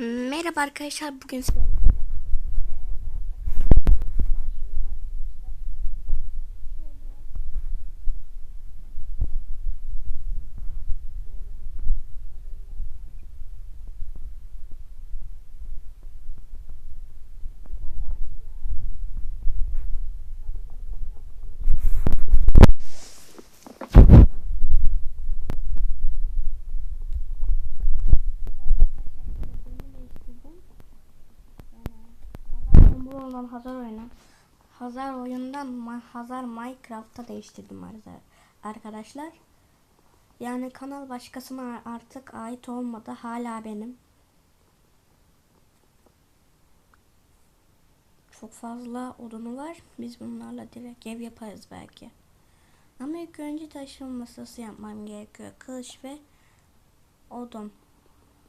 Merhaba arkadaşlar bugün sizlerle Hazar oyunu. Hazar oyundan Hazar Minecraft'a değiştirdim ar- arkadaşlar. Yani kanal başkasına artık ait olmadı. Hala benim. Çok fazla odunu var. Biz bunlarla direkt ev yaparız belki. Ama ilk önce taşım masası yapmam gerekiyor. Kılıç ve odun.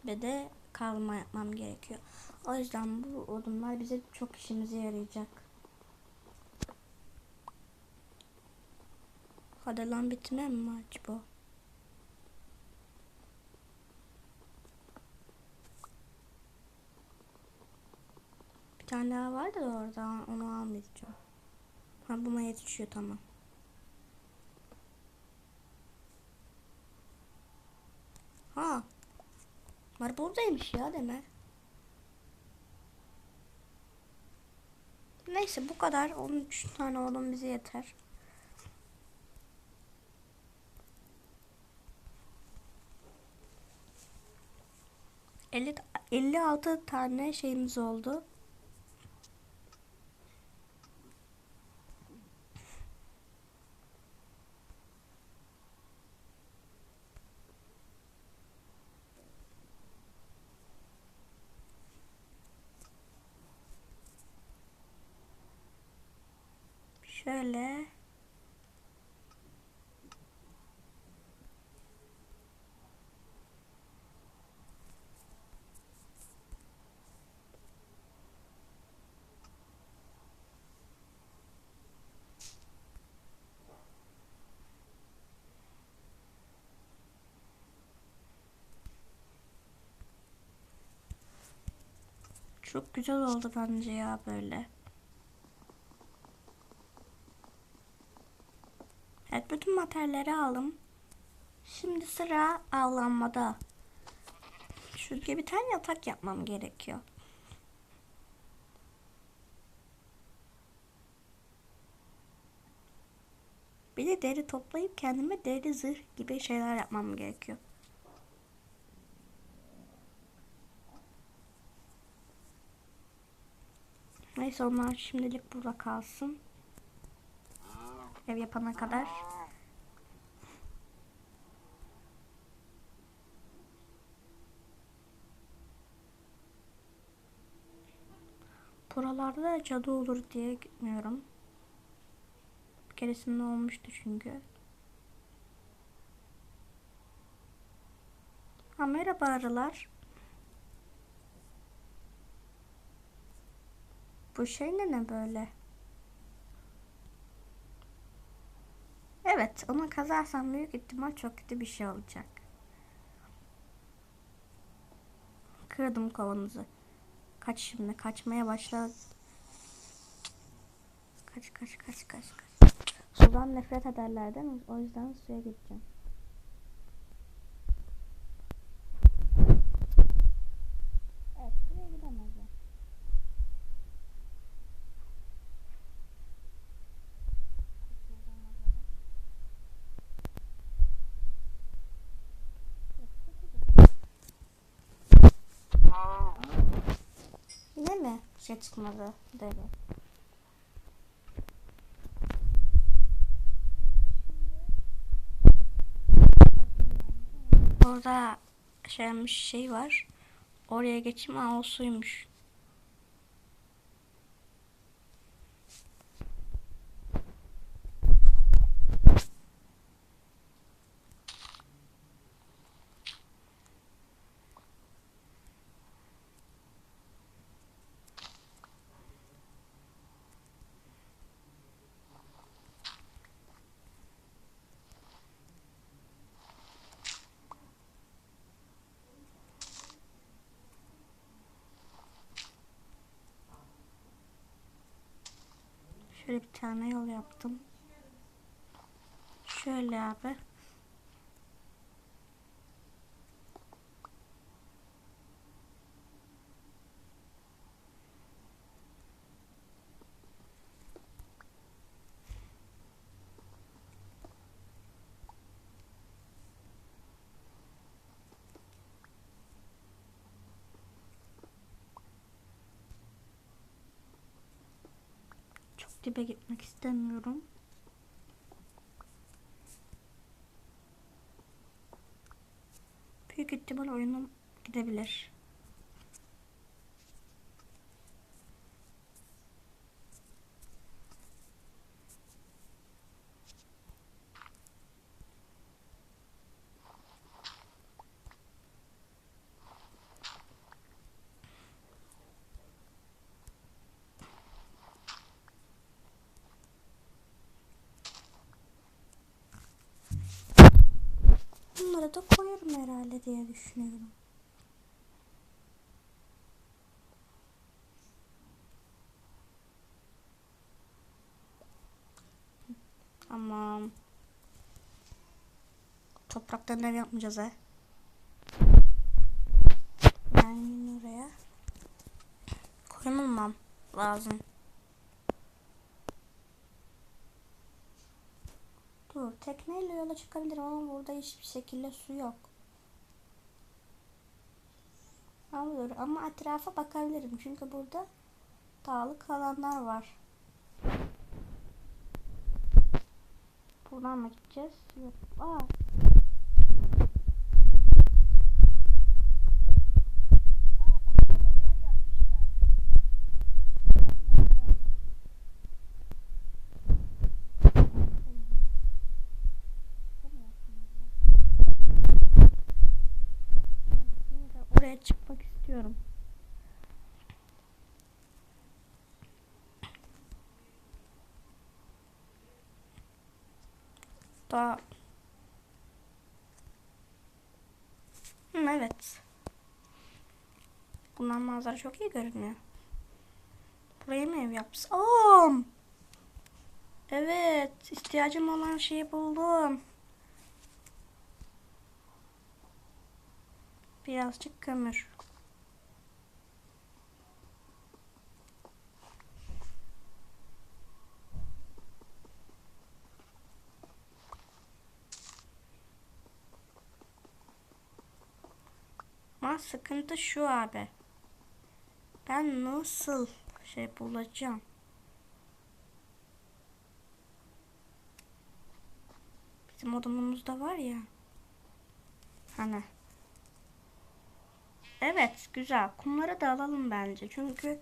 Ve de kazma yapmam gerekiyor. O yüzden bu odunlar bize çok işimize yarayacak. Hadi lan bitme mi bu? Bir tane daha vardı da orada onu almayacağım. Ha buna yetişiyor tamam. Ha. Var buradaymış ya deme. Neyse bu kadar. 13 tane odun bize yeter. Elli, 56 tane şeyimiz oldu. Şöyle. Çok güzel oldu bence ya böyle. Materyalleri aldım. Şimdi sıra avlanmada. Çünkü bir tane yatak yapmam gerekiyor. Bir de deri toplayıp kendime deri zırh gibi şeyler yapmam gerekiyor. Neyse onlar şimdilik burada kalsın. Ev yapana kadar. Buralarda da cadı olur diye gitmiyorum. Bir keresinde olmuştu çünkü. Ha merhaba arılar. Bu şey ne ne böyle? Evet, onu kazarsam büyük ihtimal çok kötü bir şey olacak. Kırdım kovanızı. Kaç şimdi, kaçmaya başla. Kaç, kaç, kaç, kaç, kaç. Sudan nefret ederler değil mi? O yüzden suya gideceğim. Evet, buraya gidemezler. Yine mi şey çıkmadı deri? Orada şeymiş şey var. Oraya geçeyim. Aa o suymuş. Şöyle bir tane yol yaptım. Şöyle abi. Dibe gitmek istemiyorum. Büyük ihtimal oyunum gidebilir. Bunları da koyarım herhalde diye düşünüyorum. Tamam. Topraktan ev yapmayacağız he. Ben oraya koymamam lazım. Dur tekneyle yola çıkabilirim ama burada hiçbir şekilde su yok. Olur ama etrafa bakabilirim çünkü burada dağlık alanlar var. Buradan mı gideceğiz? Yok. Aa, Daha Hı, evet. Bundan manzara çok iyi görünüyor. Buraya mı ev yapsam? Evet, ihtiyacım olan şeyi buldum. Birazcık kömür. Sıkıntı şu abi. Ben nasıl şey bulacağım? Bizim odamımızda var ya. Hani. Evet güzel. Kumları da alalım bence. Çünkü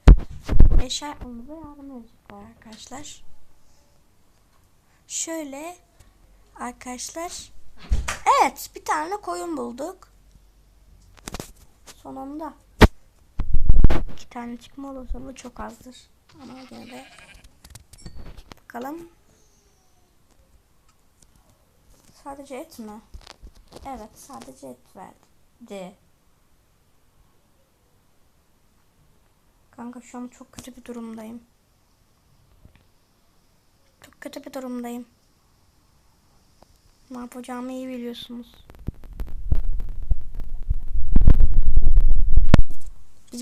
eşya yapmamıza yardım edecekler arkadaşlar. Şöyle arkadaşlar. Evet bir tane koyun bulduk. Sonunda. İki tane çıkma olasılığı çok azdır. Ama yine de bakalım. Sadece et mi? Evet sadece et verdi. Kanka şu an çok kötü bir durumdayım. Çok kötü bir durumdayım. Ne yapacağımı iyi biliyorsunuz.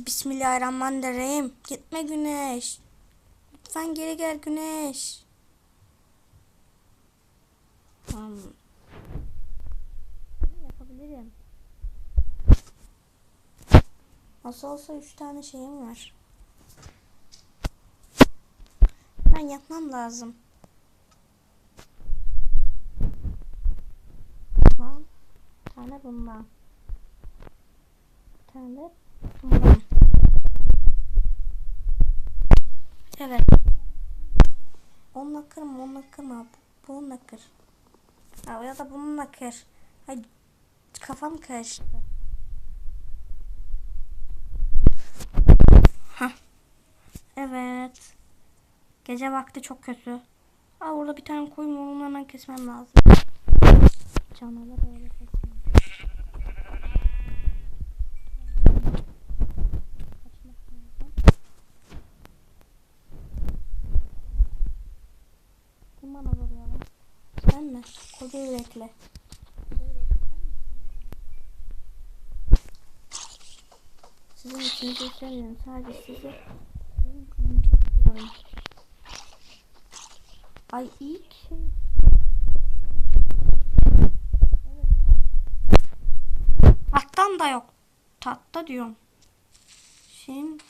Bismillahirrahmanirrahim. Gitme güneş. Lütfen geri gel güneş. Tamam. Yapabilirim. Nasıl olsa üç tane şeyim var. Ben yapmam lazım. Tamam. Bir tane bundan. Bir tane de bundan. Evet. Onunla kırma, onunla kırma. Bu- Bununla kır. Ya, ya da bununla kır. Ay, kafam karıştı. Hah. Evet. Gece vakti çok kötü. Aa orada bir tane koyun onu hemen kesmem lazım. Canavar öyle kesmem. Kaçmak lazım. Mi? Koca yürekli. Sizin için. Sadece sizi benim kızımı istiyorum. Ay ilk şey. Evet, yok. Attan da yok. Tatta diyorum. Şeyin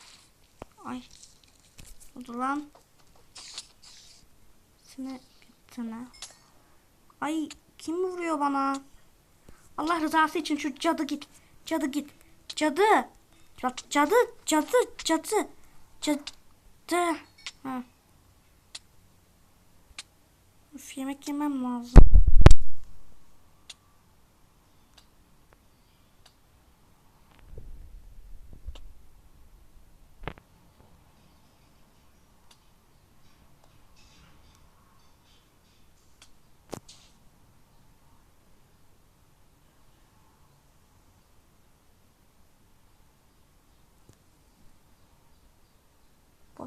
ay oldu lan. Sine gitsene. Ay kim vuruyor bana? Allah rızası için şu cadı git. Cadı git. Cadı. Bak cadı, cadı, cadı. Cadı. Ha. Üf, yemek yemem lazım.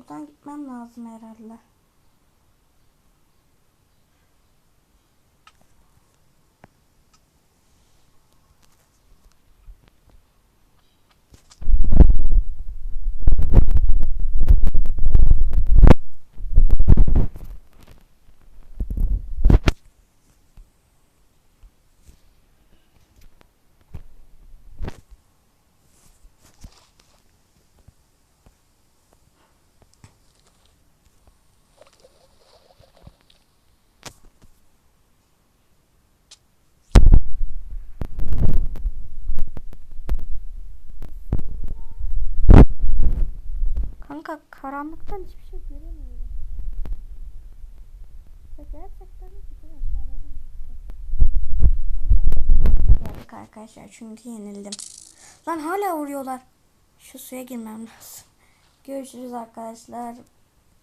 Buradan gitmem lazım herhalde. Kanka karanlıktan hiçbir şey göremiyorum. Ya gerçekten bütün aşağılara Geldik arkadaşlar çünkü yenildim. Lan hala vuruyorlar. Şu suya girmem lazım. Görüşürüz arkadaşlar.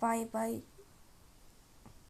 Bay bay.